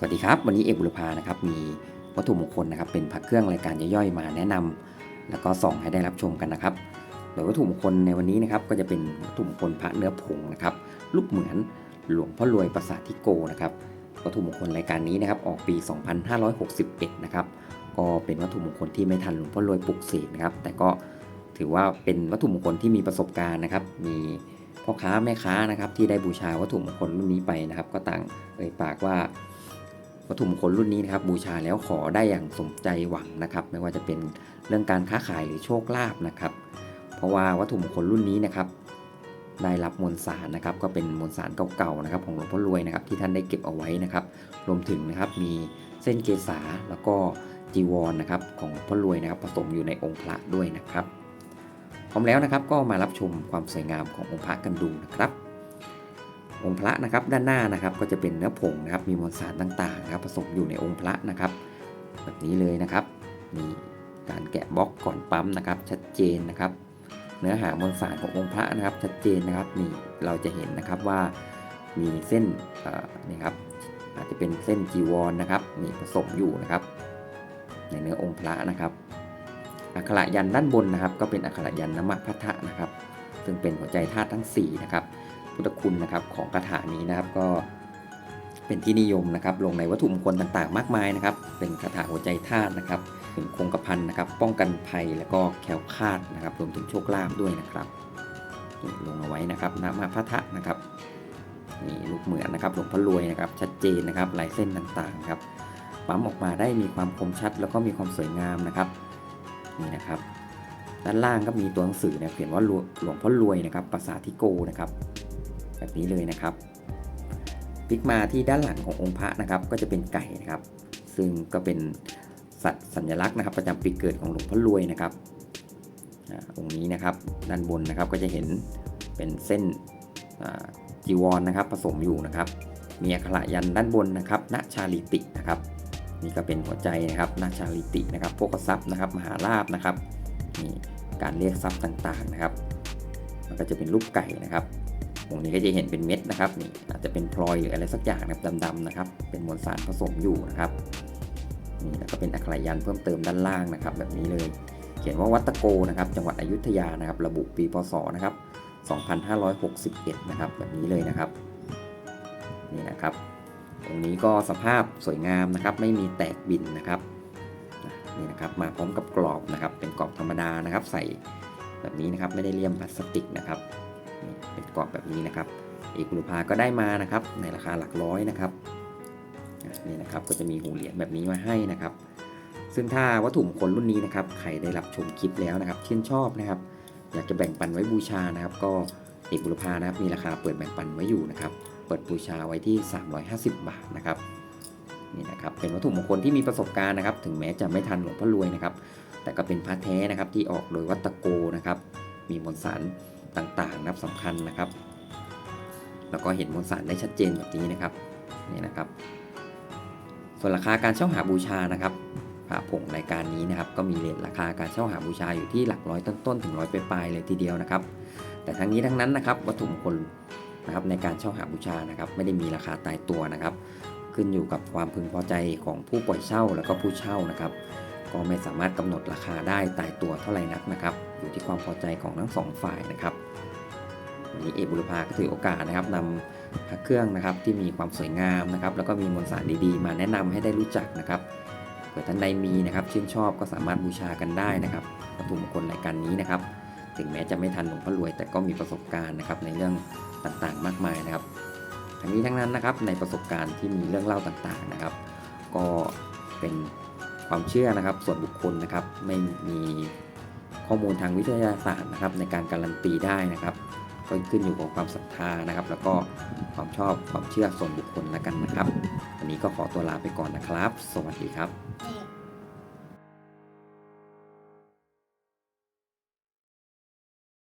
สวัสดีครับ วันนี้เอกบุรพานะครับ มีวัตถุมงคลนะครับ เป็นพระเครื่องรายการย่อยๆ มาแนะนำแล้วก็ส่องให้ได้รับชมกันนะครับ โดยวัตถุมงคลในวันนี้นะครับ ก็จะเป็นวัตถุมงคลพระเนื้อผงนะครับ รูปเหมือนหลวงพ่อรวยประสาททิโกนะครับ วัตถุมงคลรายการนี้นะครับ ออกปี 2561 นะครับ ก็เป็นวัตถุมงคลที่ไม่ทันหลวงพ่อรวยปลุกเสกนะครับ แต่ก็ถือว่าเป็นวัตถุมงคลที่มีประสบการณ์นะครับ มีพ่อค้าแม่ค้านะครับที่ได้บูชาวัตถุมงคลรุ่นนี้ไปนะครับ ก็ต่างเอ่ยปากว่า วัตถุมงคลรุ่นนี้นะครับบูชาแล้วขอได้อย่างสมใจหวังนะครับ ไม่ว่าจะเป็นเรื่องการค้าขายหรือโชคลาภนะครับ เพราะว่าวัตถุมงคลรุ่นนี้นะครับ ได้รับมวลสารนะครับ ก็เป็นมวลสารเก่าๆนะครับ ของหลวงพ่อรวยนะครับที่ท่านได้เก็บเอาไว้นะครับ รวมถึงนะครับมีเส้นเกษาแล้วก็จีวรนะครับของหลวงพ่อรวยนะครับผสมอยู่ในองค์พระด้วยนะครับพร้อมแล้วนะครับก็มารับชมความสวยงามขององค์พระกันดูนะครับ องค์พระนะครับด้านหน้านะครับก็จะเป็นเนื้อผงนะครับมีมวลสารต่างๆนะครับผสมอยู่ในองค์พระนะครับ แบบนี้เลยนะครับมีการแกะบล็อกก่อนปั๊มนะครับ ชัดเจนนะครับ เนื้อหามวลสารขององค์พระนะครับ ชัดเจนนะครับนี่เราจะเห็นนะครับว่ามีเส้นนี่ครับอาจจะเป็นเส้นจีวรนะครับนี่ผสมอยู่นะครับ ในเนื้อองค์พระนะครับอักขระยันด้านบนนะครับ ก็เป็นอักขระยันต์นมพัทะนะครับ ซึ่งเป็นหัวใจธาตุทั้งสี่นะครับ พุทธคุณนะครับของคาถานี้นะครับก็เป็นที่นิยมนะครับ ลงในวัตถุมงคลต่างๆ มากมายนะครับ เป็นคาถาหัวใจธาตุนะครับเป็นคงกระพันนะครับ ป้องกันภัยแล้วก็แคล้วคลาดนะครับ รวมถึงโชคลาภด้วยนะครับลงเอาไว้นะครับนามาพัทะนะครับนี่ลูกเหมือนนะครับหลวงพ่อรวยนะครับ ชัดเจนนะครับลายเส้นต่างๆครับปั๊มออกมาได้มีความคมชัด แล้วก็มีความสวยงามนะครับนี่นะครับ ด้านล่างก็มีตัวหนังสือเนี่ยเขียนว่าหลวงพ่อรวยนะครับภาษาทิโกนะครับ แบบนี้เลยนะครับพลิกมาที่ด้านหลังขององค์พระนะครับ ก็จะเป็นไก่นะครับ ซึ่งก็เป็นสัตว์สัญลักษณ์นะครับ ประจำปีเกิดของหลวงพ่อรวยนะครับอองค์นี้นะครับด้านบนนะครับก็จะเห็นเป็นเส้นจีวรนะครับ ผสมอยู่นะครับ มีอักขระยันด้านบนนะครับณชาลิตินะครับนี่ก็เป็นหัวใจนะครับณชาลิตินะครับโภคทรัพย์นะครับ มหาลาภนะครับนี่การเรียกทรัพย์ต่างๆนะครับ มันก็จะเป็นรูปไก่นะครับ ตรงนี้ก็จะเห็นเป็นเม็ดนะครับนี่อาจจะเป็นพลอยหรืออะไรสักอย่างนะครับดำๆนะครับ เป็นมวลสารผสมอยู่นะครับนี่แล้วก็เป็นอักขระยันเพิ่มเติมด้านล่างนะครับ แบบนี้เลย เขียนว่าวัตโกนะครับ จังหวัดอยุธยานะครับ ระบุปีพศนะครับ 2561 นะครับ แบบนี้เลยนะครับนี่นะครับ ตรงนี้ก็สภาพสวยงามนะครับ ไม่มีแตกบินนะครับนี่นะครับ มาพร้อมกับกรอบนะครับ เป็นกรอบธรรมดานะครับ ใส่แบบนี้นะครับ ไม่ได้เลี่ยมพลาสติกนะครับ เป็นกรอบแบบนี้นะครับเอกบุรพาก็ได้มานะครับ ในราคาหลักร้อยนะครับนี่นะครับก็จะมีหูเหรียญแบบนี้มาให้นะครับ ซึ่งถ้าวัตถุมงคลรุ่นนี้นะครับใครได้รับชมคลิปแล้วนะครับชื่นชอบนะครับ อยากจะแบ่งปันไว้บูชานะครับ ก็เอกบุรพานะครับมีราคาเปิดแบ่งปันไว้อยู่นะครับ เปิดบูชาไว้ที่ 350 บาทนะครับนี่นะครับเป็นวัตถุมงคลที่มีประสบการณ์นะครับ ถึงแม้จะไม่ทันหลวงพ่อรวยนะครับ แต่ก็เป็นพระแท้นะครับที่ออกโดยวัตโกนะครับ มีมวลสาร ต่างๆนะครับสำคัญนะครับ แล้วก็เห็นมวลสารได้ชัดเจนแบบนี้นะครับนี่นะครับ ส่วนราคาการเช่าหาบูชานะครับพระผงรายการนี้นะครับ ก็มีเรทราคาการเช่าหาบูชาอยู่ที่หลักร้อยต้นๆถึงร้อยปลายๆเลยทีเดียวนะครับ แต่ทั้งนี้ทั้งนั้นนะครับ วัตถุมงคลนะครับในการเช่าหาบูชานะครับ ไม่ได้มีราคาตายตัวนะครับ ขึ้นอยู่กับความพึงพอใจของผู้ปล่อยเช่าแล้วก็ผู้เช่านะครับ ก็ไม่สามารถกำหนดราคาได้ตายตัวเท่าไหร่นักนะครับ อยู่ที่ความพอใจของทั้งสองฝ่ายนะครับ นี้เอกบุรพาก็ถือโอกาสนะครับนำพระเครื่องนะครับที่มีความสวยงามนะครับ แล้วก็มีมวลสารดีๆ มาแนะนำให้ได้รู้จักนะครับเผื่อท่านใดมีนะครับชื่นชอบก็สามารถบูชากันได้นะครับวัตถุมงคลรายการนี้นะครับ ถึงแม้จะไม่ทันหลวงพ่อรวย แต่ก็มีประสบการณ์นะครับในเรื่องต่างๆ มากมายนะครับทั้งนี้ทั้งนั้นนะครับในประสบการณ์ที่มีเรื่องเล่าต่างๆนะครับ ก็เป็นความเชื่อนะครับ ส่วนบุคคลนะครับไม่มีข้อมูลทางวิทยาศาสตร์นะครับ ในการการันตีได้นะครับ ก็ขึ้นอยู่กับความศรัทธานะครับ แล้วก็ความชอบความเชื่อส่วนบุคคลแล้วกันนะครับ วันนี้ก็ขอตัวลาไปก่อนนะครับ สวัสดีครับ